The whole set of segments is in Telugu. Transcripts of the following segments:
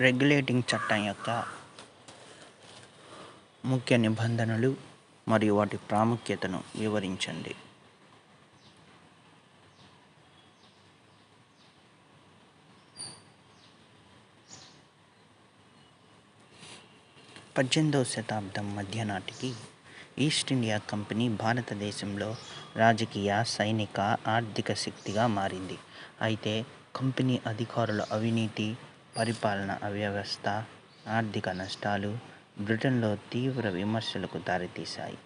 రెగ్యులేటింగ్ చట్టం యొక్క ముఖ్య నిబంధనలు మరియు వాటి ప్రాముఖ్యతను వివరించండి. పద్దెనిమిదవ శతాబ్దం మధ్య నాటికి ఈస్ట్ ఇండియా కంపెనీ భారతదేశంలో రాజకీయ సైనిక ఆర్థిక శక్తిగా మారింది. అయితే కంపెనీ అధికారుల అవినీతి పరిపాలన అవ్యవస్థ ఆర్థిక నష్టాలు బ్రిటన్లో తీవ్ర విమర్శలకు దారితీశాయి.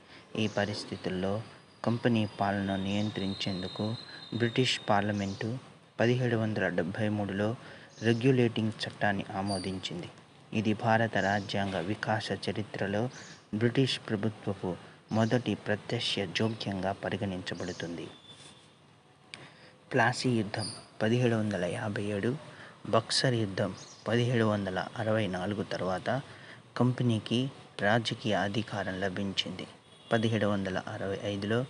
ఈ పరిస్థితుల్లో కంపెనీ పాలన నియంత్రించేందుకు బ్రిటిష్ పార్లమెంటు పదిహేడు వందల డెబ్భై మూడులో రెగ్యులేటింగ్ చట్టాన్ని ఆమోదించింది. ఇది భారత రాజ్యాంగ వికాస చరిత్రలో బ్రిటిష్ ప్రభుత్వపు మొదటి ప్రత్యక్ష జోక్యంగా పరిగణించబడుతుంది. ప్లాసీ యుద్ధం పదిహేడు వందల యాభై ఏడు బక్సర్ యుద్ధం పదిహేడు వందల అరవై నాలుగు తర్వాత కంపెనీకి రాజకీయ అధికారం లభించింది. పదిహేడు వందల అరవై ఐదులో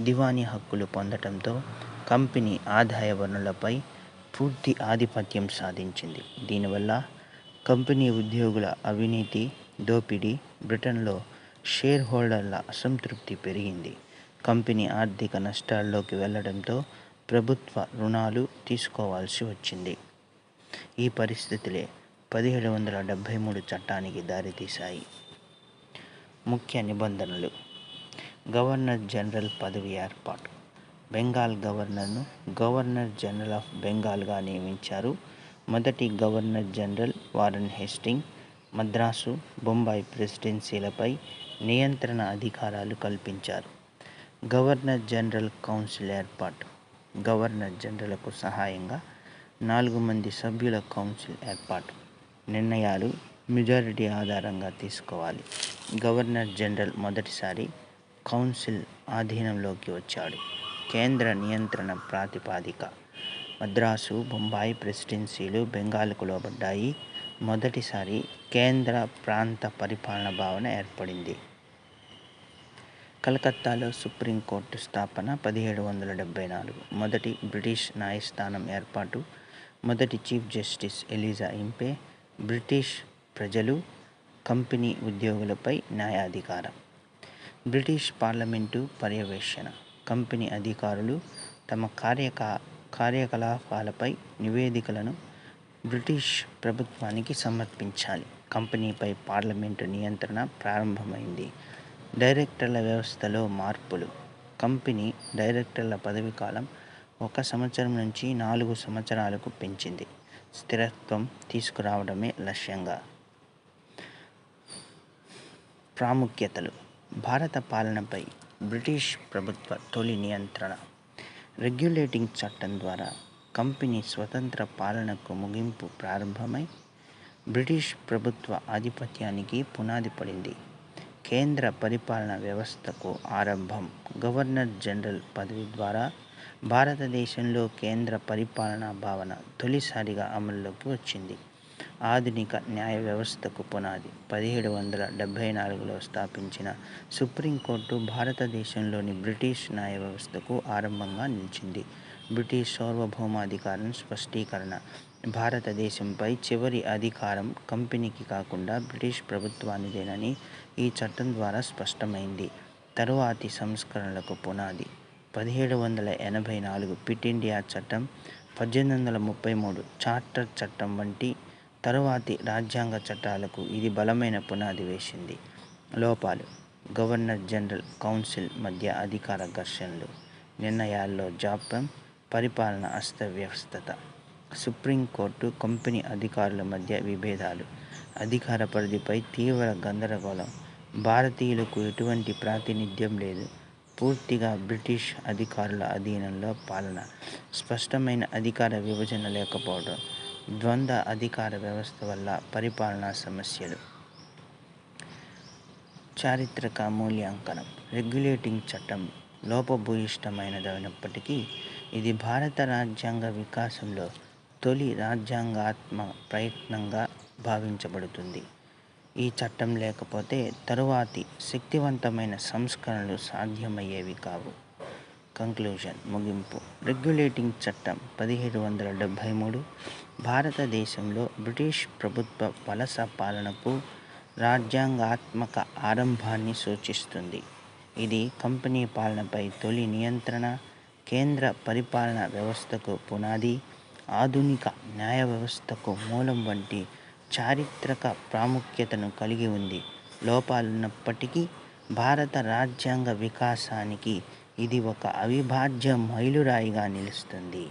దివానీ హక్కులు పొందటంతో కంపెనీ ఆదాయ వనరులపై పూర్తి ఆధిపత్యం సాధించింది. దీనివల్ల కంపెనీ ఉద్యోగుల అవినీతి దోపిడీ బ్రిటన్లో షేర్ హోల్డర్ల అసంతృప్తి పెరిగింది. కంపెనీ ఆర్థిక నష్టాల్లోకి వెళ్ళడంతో ప్రభుత్వ రుణాలు తీసుకోవాల్సి వచ్చింది. ఈ పరిస్థితులే పదిహేడు వందల డెబ్భై మూడు చట్టానికి దారితీశాయి. ముఖ్య నిబంధనలు. గవర్నర్ జనరల్ పదవి ఏర్పాటు. బెంగాల్ గవర్నర్ను గవర్నర్ జనరల్ ఆఫ్ బెంగాల్గా నియమించారు. మొదటి governor general Warren Hastings Madras Bombay ప్రెసిడెన్సీలపై నియంత్రణ అధికారాలు కల్పించారు. గవర్నర్ జనరల్ కౌన్సిల్ ఏర్పాటు. గవర్నర్ జనరల్కు సహాయంగా నాలుగు మంది సభ్యుల కౌన్సిల్ ఏర్పాటు. నిర్ణయాలు మెజారిటీ ఆధారంగా తీసుకోవాలి. గవర్నర్ జనరల్ మొదటిసారి కౌన్సిల్ ఆధీనంలోకి వచ్చాడు. కేంద్ర నియంత్రణ ప్రాతిపాదిక. మద్రాసు బొంబాయి ప్రెసిడెన్సీలు బెంగాల్కు లోబడ్డాయి. మొదటిసారి కేంద్ర ప్రాంత పరిపాలన భావన ఏర్పడింది. కలకత్తాలో సుప్రీంకోర్టు స్థాపన పదిహేడు వందల డెబ్బై నాలుగు. మొదటి బ్రిటిష్ న్యాయస్థానం ఏర్పాటు మొదటి chief justice Elijah Impey British ప్రజలు కంపెనీ ఉద్యోగులపై న్యాయాధికారం. బ్రిటిష్ పార్లమెంటు పర్యవేక్షణ. కంపెనీ అధికారులు తమ కార్యకా కార్యకలాపాలపై నివేదికలను బ్రిటిష్ ప్రభుత్వానికి సమర్పించాలి. కంపెనీపై పార్లమెంటు నియంత్రణ ప్రారంభమైంది. డైరెక్టర్ల వ్యవస్థలో మార్పులు. కంపెనీ డైరెక్టర్ల పదవి కాలం ఒక సంవత్సరం నుంచి నాలుగు సంవత్సరాలకు పెంచింది. స్థిరత్వం తీసుకురావడమే లక్ష్యంగా. ప్రాముఖ్యతలు. భారత పాలనపై బ్రిటిష్ ప్రభుత్వ తొలి నియంత్రణ. రెగ్యులేటింగ్ చట్టం ద్వారా కంపెనీ స్వతంత్ర పాలనకు ముగింపు ప్రారంభమై బ్రిటిష్ ప్రభుత్వ ఆధిపత్యానికి పునాది పడింది. కేంద్ర పరిపాలన వ్యవస్థకు ఆరంభం గవర్నర్ జనరల్ పదవి ద్వారా భారతదేశంలో కేంద్ర పరిపాలనా భావన తొలిసారిగా అమల్లోకి వచ్చింది. ఆధునిక న్యాయ వ్యవస్థకు పునాది. పదిహేడు వందల డెబ్భై నాలుగులో స్థాపించిన సుప్రీంకోర్టు భారతదేశంలోని బ్రిటిష్ న్యాయ వ్యవస్థకు ఆరంభంగా నిలిచింది. బ్రిటిష్ సార్వభౌమాధికారం స్పష్టీకరణ. భారతదేశంపై చివరి అధికారం కంపెనీకి కాకుండా బ్రిటిష్ ప్రభుత్వానిదేనని ఈ చట్టం ద్వారా స్పష్టమైంది. తరువాతి సంస్కరణలకు పునాది. పదిహేడు వందల ఎనభై నాలుగు పిట్ ఇండియా చట్టం పద్దెనిమిది వందల ముప్పై మూడు చార్టర్ చట్టం వంటి తరువాతి రాజ్యాంగ చట్టాలకు ఇది బలమైన పునాది వేసింది. లోపాలు. గవర్నర్ జనరల్ కౌన్సిల్ మధ్య అధికార ఘర్షణలు నిర్ణయాల్లో జాప్యం పరిపాలన అస్తవ్యవస్థత సుప్రీంకోర్టు కంపెనీ అధికారుల మధ్య విభేదాలు అధికార పరిధిపై తీవ్ర గందరగోళం భారతీయులకు ఎటువంటి ప్రాతినిధ్యం లేదు. పూర్తిగా బ్రిటిష్ అధికారుల అధీనంలో పాలన. స్పష్టమైన అధికార విభజన లేకపోవడం ద్వంద్వ అధికార వ్యవస్థ వల్ల పరిపాలనా సమస్యలు. చారిత్రక మూల్యాంకనం రెగ్యులేటింగ్ చట్టం లోపభూయిష్టమైనదైనప్పటికీ ఇది భారత రాజ్యాంగ వికాసంలో తొలి రాజ్యాంగాత్మ ప్రయత్నంగా భావించబడుతుంది. ఈ చట్టం లేకపోతే తరువాతి శక్తివంతమైన సంస్కరణలు సాధ్యమయ్యేవి కావు. కంక్లూజన్ ముగింపు. రెగ్యులేటింగ్ చట్టం పదిహేడు వందల డెబ్భై మూడు. భారతదేశంలో బ్రిటిష్ ప్రభుత్వ వలస పాలనకు రాజ్యాంగాత్మక ఆరంభాన్ని సూచిస్తుంది. ఇది కంపెనీ పాలనపై తొలి నియంత్రణ కేంద్ర పరిపాలన వ్యవస్థకు పునాది ఆధునిక న్యాయ వ్యవస్థకు మూలం వంటి చారిత్రక ప్రాముఖ్యతను కలిగి ఉంది. లోపాలున్నప్పటికీ భారత రాజ్యాంగ వికాసానికి ఇది ఒక అవిభాజ్య మైలురాయిగా నిలుస్తుంది.